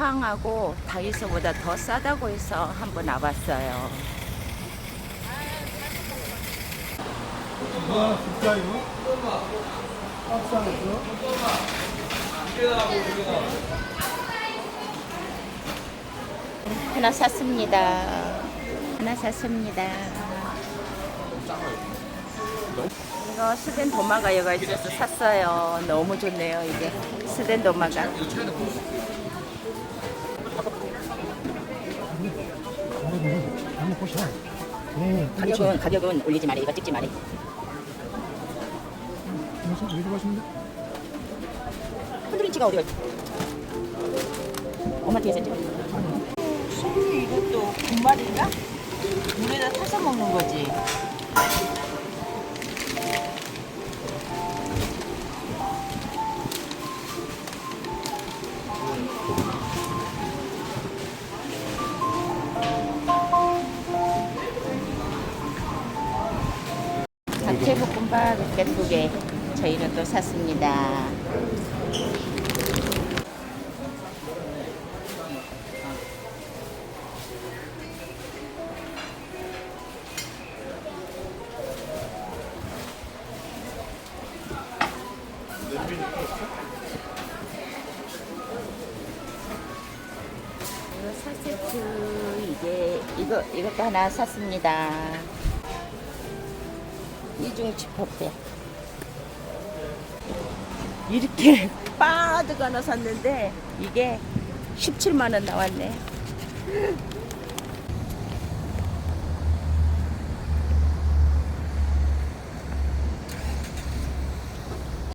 쿠팡하고 다이소보다 더 싸다고 해서 한번 와봤어요. 와 진짜 이거? 하나 샀습니다. 하나 샀습니다. 이거 스덴 도마가 여가 있어서 샀어요. 너무 좋네요, 이게. 스덴 도마가. 보셔 네 가격은, 가격은 올리지 말이 이거 찍지 말이 무슨 왜 좋아하시는데? 흔들린치가 어디가 있지? 엄마 뒤에서 찍어. 소리 이것도 분말인가? 물에다 타서 먹는 거지. 잡채볶음밥 이렇게 두 개. 저희는 또 샀습니다. 이거 4세트 이게 이거 이것도 하나 샀습니다. 이중 지퍼백 이렇게 빠드가 하나 샀는데 이게 17만 원 나왔네.